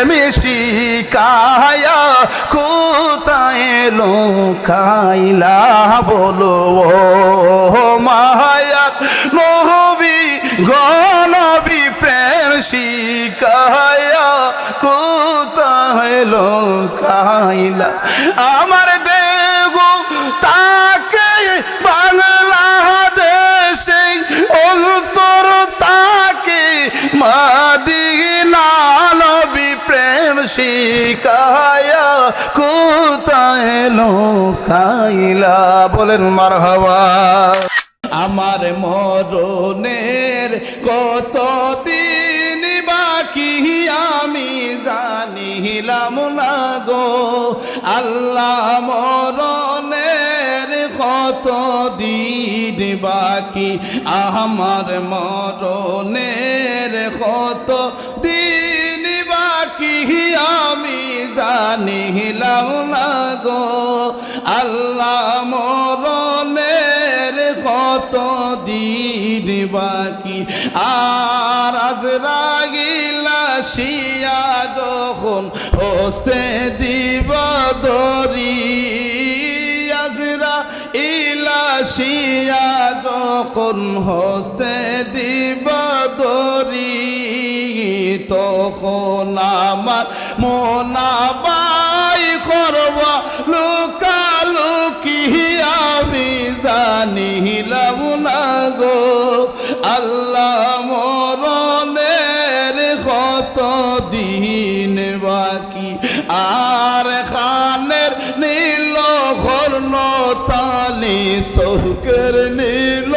প্রেম শিকায়া কোথায় লোকাইলা বলো? ও মায়া নহবি গনবি প্রেম শিকায়া কোথায় লোকাইলা আমার দেব তাকে বাংলাদেশে শিকায়া কোথায় লোকাইলা? বলেন, মারহাবা। আমার মরণের কত দিন বাকি আমি জানিলাম না গো। আল্লাহ মরণের কত দিন বাকি আমার মরণের কত দিন আমি জানিলাম না গো। আল্লাহ মরণের কত দিন বাকি। আর আজ রাগিলা শিয়া যখন হস্তে দিব দরি ইলাশিয়া যখন হস্তে দিব দরি তখন আমার মোনাবাই করবা, লুকালুকি আমি জানিলাম না গো। আল্লাহ মরণের কত দিন বাকি, আর খানের নীল ঘর্ণ তালি শৌকের নীল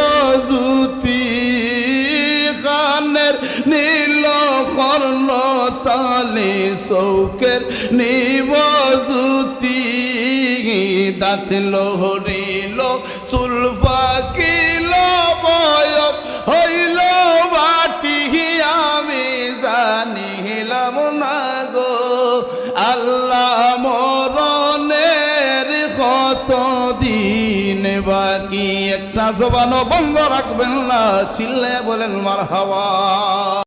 তালে শৌকের নিব জুতি। দাঁত লোহরিল, সুলফা কিল বয়স হইল বাটি। আমি জানিলাম না গো, আল্লাহ মরণের কত দিন বাকি। একটা জবানও বন্ধ রাখবেন না চিল্লে বলেন মার হাওয়া